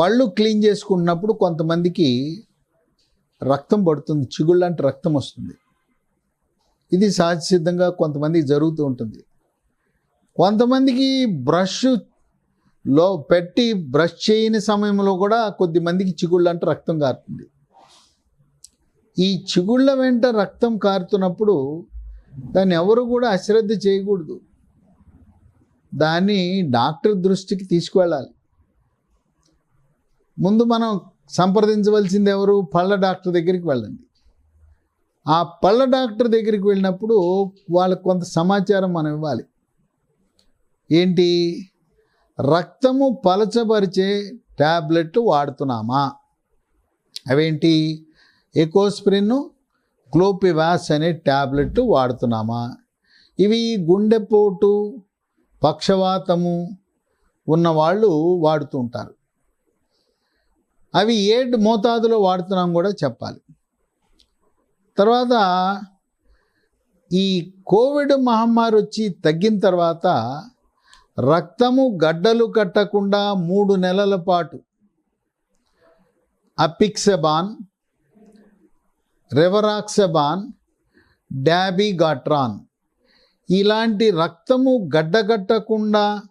పళ్ళు క్లీన్ చేసుకున్నప్పుడు కొంతమందికి రక్తం పడుతుంది. చిగుళ్ళంటే రక్తం వస్తుంది. ఇది సహజ సిద్ధంగా కొంతమందికి జరుగుతూ ఉంటుంది. కొంతమందికి బ్రష్లో పెట్టి బ్రష్ చేయని సమయంలో కూడా కొద్ది మందికి చిగుళ్ళంటే రక్తం కారుతుంది. ఈ చిగుళ్ళ వెంట రక్తం కారుతున్నప్పుడు దాన్ని ఎవరు కూడా అశ్రద్ధ చేయకూడదు. దాన్ని డాక్టర్ దృష్టికి తీసుకువెళ్ళాలి. ముందు మనం సంప్రదించవలసింది ఎవరు? పళ్ళ డాక్టర్ దగ్గరికి వెళ్ళండి. ఆ పళ్ళ డాక్టర్ దగ్గరికి వెళ్ళినప్పుడు వాళ్ళకు కొంత సమాచారం మనం ఇవ్వాలి. ఏంటి? రక్తము పలచబరిచే ట్యాబ్లెట్లు వాడుతున్నామా? అవేంటి? ఎకోస్ప్రిన్ క్లోపివాస్ అనే ట్యాబ్లెట్ వాడుతున్నామా? ఇవి గుండెపోటు పక్షవాతము ఉన్నవాళ్ళు వాడుతూ ఉంటారు. అవి ఏ మోతాదులో వాడుతున్నాం కూడా చెప్పాలి. తర్వాత ఈ కోవిడ్ మహమ్మారి వచ్చి తగ్గిన తర్వాత రక్తము గడ్డలు కట్టకుండా మూడు నెలల పాటు అపిక్సెబాన్ రెవరాక్సెబాన్ డాబిగాట్రాన్ ఇలాంటి రక్తము గడ్డగట్టకుండా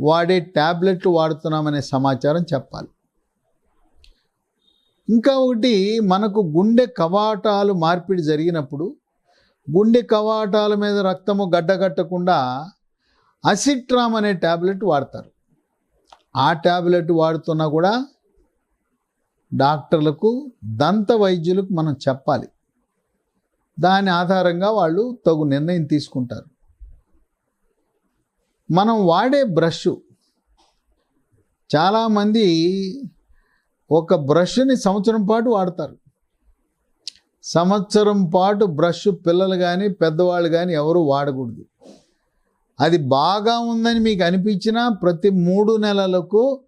వాడే ట్యాబ్లెట్లు వాడుతున్నామనే సమాచారం చెప్పాలి. ఇంకా ఒకటి మనకు గుండె కవాటాలు మార్పిడి జరిగినప్పుడు గుండె కవాటాల మీద రక్తము గడ్డగట్టకుండా అసిట్రామ్ అనే ట్యాబ్లెట్ వాడతారు. ఆ ట్యాబ్లెట్ వాడుతున్నా కూడా డాక్టర్లకు దంత వైద్యులకు మనం చెప్పాలి. దాని ఆధారంగా వాళ్ళు తగు నిర్ణయం తీసుకుంటారు. మనం వాడే బ్రష్ చాలామంది ఒక బ్రష్ని సంవత్సరం పాటు వాడతారు. సంవత్సరం పాటు బ్రష్ పిల్లలు కానీ పెద్దవాళ్ళు కానీ ఎవరు వాడకూడదు. అది బాగా ఉందని మీకు అనిపించినా ప్రతి మూడు నెలలకు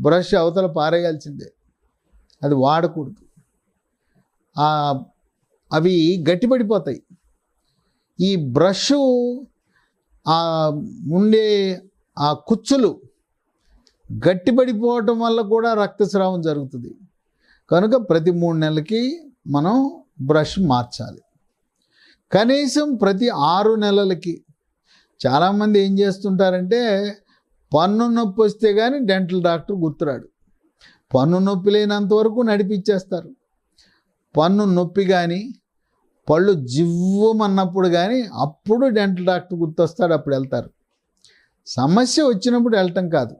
బ్రష్ అవతల పారేయాల్సిందే. అది వాడకూడదు. అవి గట్టిపడిపోతాయి. ఈ బ్రష్ ఆ ఉండే ఆ కుచ్చులు గట్టిపడిపోవటం వల్ల కూడా రక్తస్రావం జరుగుతుంది. కనుక ప్రతి మూడు నెలలకి మనం బ్రష్ మార్చాలి. కనీసం ప్రతి ఆరు నెలలకి. చాలామంది ఏం చేస్తుంటారంటే పన్ను నొప్పి వస్తే కానీ డెంటల్ డాక్టర్ గుర్తురాడు. పన్ను నొప్పి లేనంత వరకు నడిపించేస్తారు పన్ను నొప్పి కానీ పళ్ళు జివ్వమన్నప్పుడు కానీ అప్పుడు డెంటల్ డాక్టర్ గుర్తొస్తాడు అప్పుడు వెళ్తారు. సమస్య వచ్చినప్పుడు వెళ్ళటం కాదు.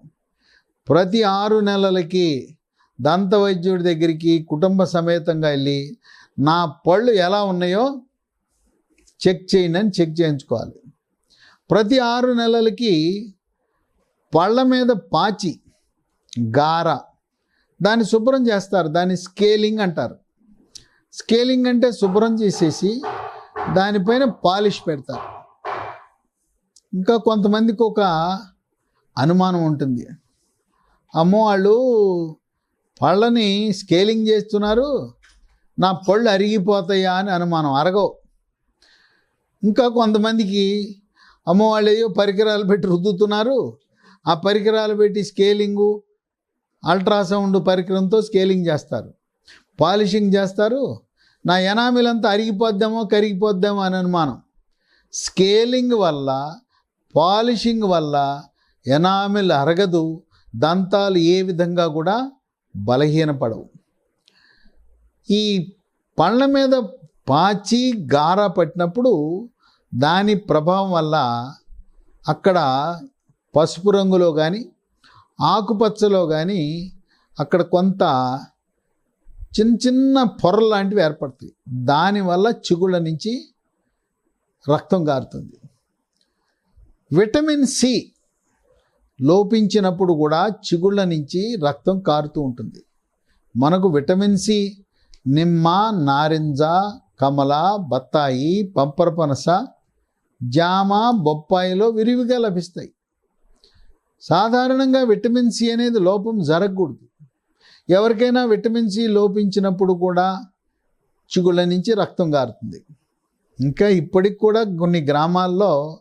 ప్రతి ఆరు నెలలకి దంత వైద్యుడి దగ్గరికి కుటుంబ సమేతంగా వెళ్ళి నా పళ్ళు ఎలా ఉన్నాయో చెక్ చేయండి అని చెక్ చేయించుకోవాలి. ప్రతి ఆరు నెలలకి పళ్ళ మీద పాచి గార దాన్ని శుభ్రం చేస్తారు. దాన్ని స్కేలింగ్ అంటారు. స్కేలింగ్ అంటే శుభ్రం చేసేసి దానిపైన పాలిష్ పెడతారు. ఇంకా కొంతమందికి ఒక అనుమానం ఉంటుంది. అమ్మో వాళ్ళు పళ్ళని స్కేలింగ్ చేస్తున్నారు. నా పళ్ళు అరిగిపోతాయా అని అనుమానం. అరగవు. ఇంకా కొంతమందికి అమ్మో వాళ్ళు ఏవో పరికరాలు పెట్టి రుద్దుతున్నారు. ఆ పరికరాలు పెట్టి స్కేలింగు అల్ట్రాసౌండ్ పరికరంతో స్కేలింగ్ చేస్తారు. పాలిషింగ్ చేస్తారు. నా ఎనామిలంతా అరిగిపోద్దామో కరిగిపోద్దామో అని అనుమానం. స్కేలింగ్ వల్ల పాలిషింగ్ వల్ల ఎనామిల్ అరగదు. దంతాలు ఏ విధంగా కూడా బలహీనపడవు. ఈ పళ్ళ మీద పాచి గార పట్టినప్పుడు దాని ప్రభావం వల్ల అక్కడ పసుపు రంగులో కానీ ఆకుపచ్చలో కానీ అక్కడ కొంత చిన్న చిన్న పొరలు లాంటివి ఏర్పడతాయి. దానివల్ల చిగుళ్ళ నుంచి రక్తం గారుతుంది. విటమిన్ సి లోపించినప్పుడు కూడా చిగుళ్ళ నుంచి రక్తం కారుతూ ఉంటుంది. మనకు విటమిన్ సి నిమ్మ నారింజ కమల బత్తాయి పంపరపనస జామ బొప్పాయిలో విరివిగా లభిస్తాయి. సాధారణంగా విటమిన్ సి అనేది లోపం జరగకూడదు. ఎవరికైనా విటమిన్ సి లోపించినప్పుడు కూడా చిగుళ్ళ నుంచి రక్తం గారుతుంది ఇంకా ఇప్పటికి కూడా కొన్ని గ్రామాల్లో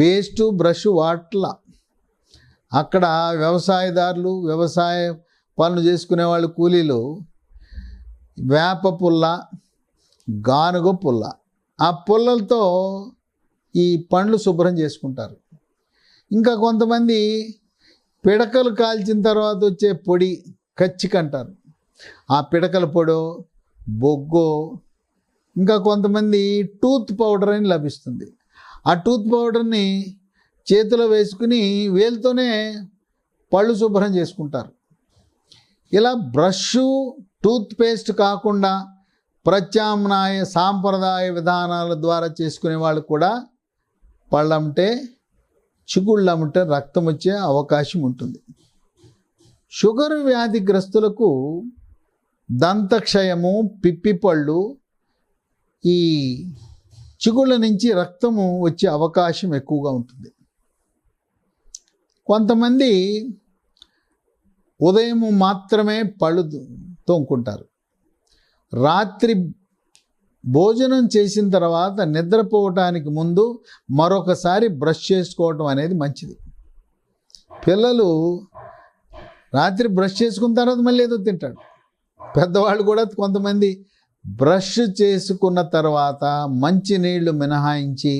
పేస్టు బ్రష్ వాట్ల అక్కడ వ్యవసాయదారులు వ్యవసాయ పనులు చేసుకునే వాళ్ళు కూలీలు వేప పుల్ల గానుగ పుల్ల. ఆ పుల్లలతో ఈ పండ్లు శుభ్రం చేసుకుంటారు. ఇంకా కొంతమంది పిడకలు కాల్చిన తర్వాత వచ్చే పొడి కచ్చిక అంటారు. ఆ పిడకల పొడో బొగ్గో ఇంకా కొంతమంది టూత్ పౌడర్ అని లభిస్తుంది. ఆ టూత్ పౌడర్ని చేతిలో వేసుకుని వేలుతోనే పళ్ళు శుభ్రం చేసుకుంటారు. ఇలా బ్రష్ టూత్ పేస్ట్ కాకుండా ప్రత్యామ్నాయ సాంప్రదాయ విధానాల ద్వారా చేసుకునే వాళ్ళు కూడా పళ్ళంటే చిగుళ్ళమంటే రక్తం వచ్చే అవకాశం ఉంటుంది. షుగర్ వ్యాధిగ్రస్తులకు దంతక్షయము పిప్పిపళ్ళు ఈ చిగుళ్ళ నుంచి రక్తము వచ్చే అవకాశం ఎక్కువగా ఉంటుంది. కొంతమంది ఉదయం మాత్రమే పళ్ళు తోముకుంటారు. రాత్రి భోజనం చేసిన తర్వాత నిద్రపోవటానికి ముందు మరొకసారి బ్రష్ చేసుకోవటం అనేది మంచిది. పిల్లలు రాత్రి బ్రష్ చేసుకున్న తర్వాత మళ్ళీ ఏదో తింటాడు పెద్దవాళ్ళు కూడా కొంతమంది బ్రష్ చేసుకున్న తర్వాత మంచి నీళ్ళు మినహాయించి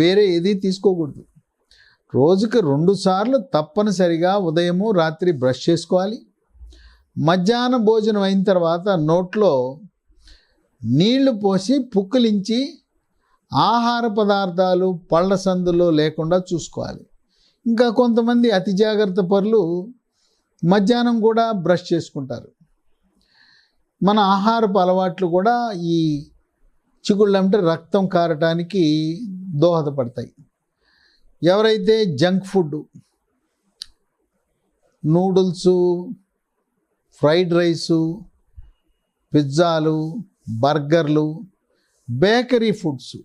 వేరే ఏది తీసుకోకూడదు. రోజుకి రెండు సార్లు తప్పనిసరిగా ఉదయము రాత్రి బ్రష్ చేసుకోవాలి. మధ్యాహ్నం భోజనం అయిన తర్వాత నోట్లో నీళ్ళు పోసి పుక్కిలించి ఆహార పదార్థాలు పళ్ళ సందులో లేకుండా చూసుకోవాలి. ఇంకా కొంతమంది అతి జాగ్రత్త పనులు మధ్యాహ్నం కూడా బ్రష్ చేసుకుంటారు. మన ఆహారపు అలవాట్లు కూడా ఈ చిగుళ్ళు అంటే రక్తం కారటానికి దోహదపడతాయి. ఎవరైతే junk food noodles fried rice పిజ్జాలు బర్గర్లు బేకరీ ఫుడ్స్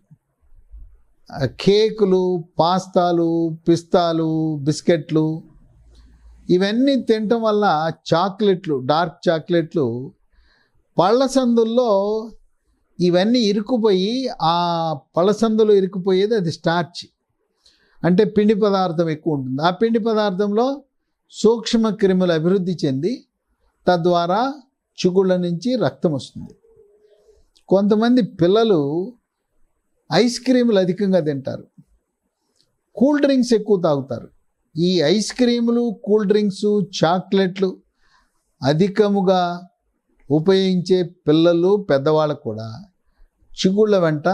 కేకులు పాస్తాలు పిస్తాలు బిస్కెట్లు ఇవన్నీ తినటం వల్ల చాక్లెట్లు డార్క్ చాక్లెట్లు పళ్ళ సందుల్లో ఇవన్నీ ఇరుక్కుపోయి ఆ పళ్ళ సందులో ఇరుక్కుపోయేది అది స్టార్చ్. అంటే పిండి పదార్థం ఎక్కువ ఉంటుంది. ఆ పిండి పదార్థంలో సూక్ష్మ క్రిములు అభివృద్ధి చెంది తద్వారా చిగుళ్ళ నుంచి రక్తం వస్తుంది. కొంతమంది పిల్లలు ఐస్ క్రీములు అధికంగా తింటారు. కూల్ డ్రింక్స్ ఎక్కువ తాగుతారు. ఈ ఐస్ క్రీములు కూల్ డ్రింక్స్ చాక్లెట్లు అధికముగా ఉపయోగించే పిల్లలు పెద్దవాళ్ళకు కూడా చిగుళ్ళ వెంట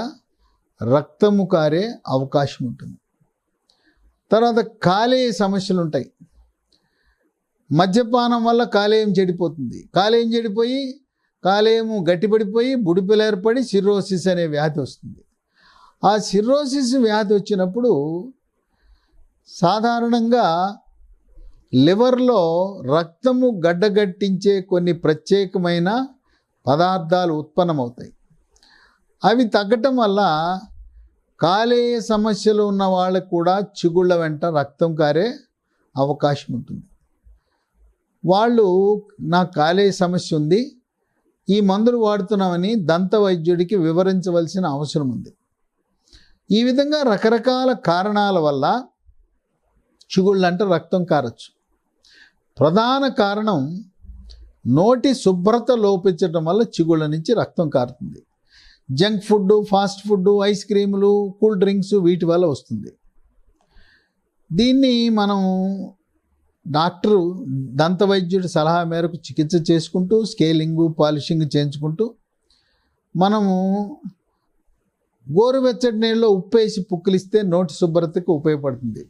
రక్తము కారే అవకాశం ఉంటుంది. తర్వాత కాలేయ సమస్యలు ఉంటాయి మద్యపానం వల్ల కాలేయం చెడిపోతుంది. కాలేయం చెడిపోయి కాలేయము గట్టిపడిపోయి బుడిపిలు ఏర్పడి సిర్రోసిస్ అనే వ్యాధి వస్తుంది. ఆ సిర్రోసిస్ వ్యాధి వచ్చినప్పుడు సాధారణంగా లివర్లో రక్తము గడ్డగట్టించే కొన్ని ప్రత్యేకమైన పదార్థాలు ఉత్పన్నమవుతాయి. అవి తగ్గటం వల్ల కాలేయ సమస్యలు ఉన్న వాళ్ళకు కూడా చిగుళ్ళ వెంట రక్తం కారే అవకాశం ఉంటుంది. వాళ్ళు నాకు కాలేయ సమస్య ఉంది ఈ మందులు వాడుతున్నామని దంత వైద్యుడికి వివరించవలసిన అవసరం ఉంది. ఈ విధంగా రకరకాల కారణాల వల్ల చిగుళ్ళంట రక్తం కారచ్చు. ప్రధాన కారణం నోటి శుభ్రత లోపించడం వల్ల చిగుళ్ళ నుంచి రక్తం కారుతుంది. Junk food fast food ice క్రీములు కూల్ డ్రింక్స్ వీటి వల్ల వస్తుంది. దీన్ని మనం డాక్టరు దంత వైద్యుడి సలహా మేరకు చికిత్స చేసుకుంటూ స్కేలింగు పాలిషింగ్ చేయించుకుంటూ మనము గోరువెచ్చటి నీళ్ళలో ఉప్పేసి పుక్కిలిస్తే నోటి శుభ్రతకు ఉపయోగపడుతుంది.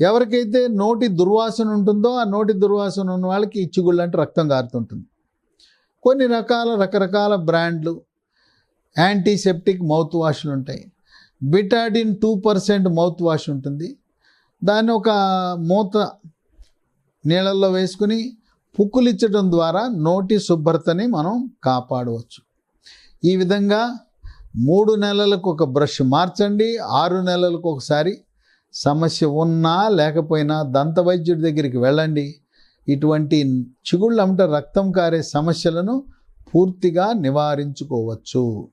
ఎవరికైతే నోటి దుర్వాసన ఉంటుందో ఆ నోటి దుర్వాసన ఉన్న వాళ్ళకి ఇచ్చిగుళ్ళు అంటే రక్తం కారుతుంటుంది కొన్ని రకాల రకరకాల బ్రాండ్లు యాంటీసెప్టిక్ మౌత్ వాష్లు ఉంటాయి. Betadine two percent mouth wash ఉంటుంది. దాన్ని ఒక మూత నీళ్ళల్లో వేసుకుని పుక్కులిచ్చడం ద్వారా నోటి శుభ్రతని మనం కాపాడవచ్చు. ఈ విధంగా మూడు నెలలకు ఒక బ్రష్ మార్చండి. ఆరు నెలలకు ఒకసారి సమస్య ఉన్నా లేకపోయినా దంత వైద్యుడి దగ్గరికి వెళ్ళండి. ఇటువంటి చిగుళ్ళు అమ్మట రక్తం కారే సమస్యలను పూర్తిగా నివారించుకోవచ్చు.